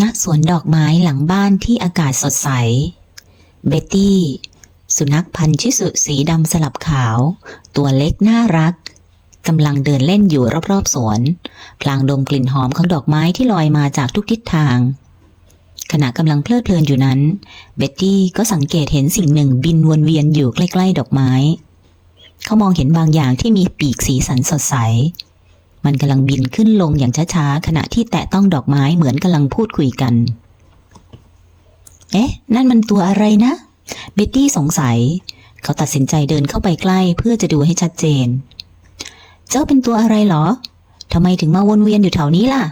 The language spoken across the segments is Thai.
ณสวนดอกไม้หลังบ้านที่อากาศสดใส เบตตี้ สุนัขพันธุ์ชิสุสีดำสลับขาว ตัวเล็กน่ารักกำลังเดินเล่นอยู่รอบๆสวนพลางดมกลิ่นหอมของดอกไม้ที่ลอยมาจากทุกทิศทาง ขณะกำลังเพลิดเพลินอยู่นั้น เบ็ตตี้ก็สังเกตเห็นสิ่งหนึ่งบินวนเวียนอยู่ใกล้ๆดอกไม้ เขามองเห็นบางอย่างที่มีปีกสีสันสดใส มันกำลังบินขึ้นลงอย่างช้าๆ ขณะที่แตะต้องดอกไม้เหมือนกำลังพูดคุยกัน เอ๊ะ นั่นมันตัวอะไรนะ เบ็ตตี้สงสัย เขาตัดสินใจเดินเข้าไปใกล้เพื่อจะดูให้ชัดเจน เจ้าเป็นตัวอะไรเหรอทำไมถึงมาวนเวียนอยู่แถวนี้ล่ะ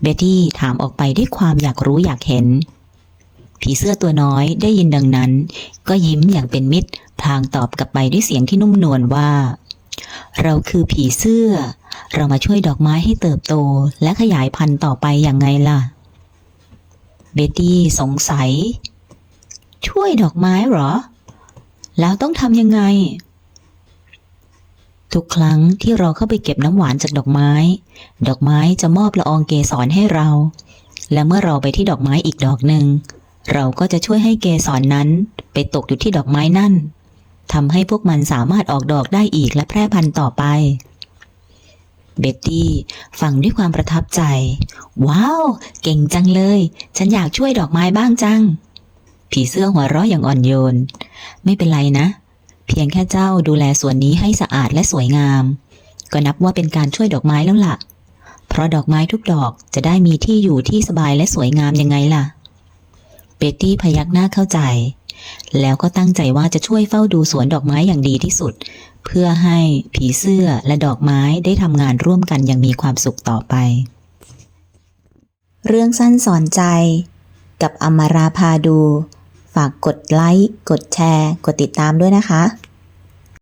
เบตตี้ถามออกไปด้วยความอยากรู้อยากเห็น ผีเสื้อตัวน้อยได้ยินดังนั้น ก็ยิ้มอย่างเป็นมิตรพลางตอบกลับไปด้วยเสียงที่นุ่มนวลว่า เราคือผีเสื้อ เรามาช่วยดอกไม้ให้เติบโตและขยายพันธุ์ต่อไปอย่างไงล่ะ เบตตี้สงสัย ช่วยดอกไม้หรอ แล้วต้องทำยังไง ทุกครั้งที่เราเข้าไปเก็บน้ำหวานจากดอกไม้ ดอกไม้จะมอบละอองเกสรให้เรา และเมื่อเราไปที่ดอกไม้อีกดอกหนึ่งเราก็จะช่วยให้เกสรนนั้นไปตกอยู่ที่ดอกไม้นั่น ทำให้พวกมันสามารถออกดอกได้อีกและแพร่พันธุ์ต่อไป เบ็ตตี้ฟังด้วยความประทับใจ ว้าว เก่งจังเลย ฉันอยากช่วยดอกไม้บ้างจัง ผีเสื้อหัวเราะอย่างอ่อนโยน ไม่เป็นไรนะ เพียงแค่เจ้าดูแลสวนนี้ให้สะอาดและสวยงาม ก็นับว่าเป็นการช่วยดอกไม้แล้วล่ะ เพราะดอกไม้ทุกดอกจะได้มีที่อยู่ที่สบายและสวยงามยังไงล่ะเบตตี้พยักหน้าเข้าใจ แล้วก็ตั้งใจว่าจะช่วยเฝ้าดูสวนดอกไม้อย่างดีที่สุด เพื่อให้ผีเสื้อและดอกไม้ได้ทำงานร่วมกันอย่างมีความสุขต่อไป เรื่องสั้นสอนใจ กับอมราพาดู ฝากกดไลค์ กดแชร์ กดติดตามด้วยนะคะ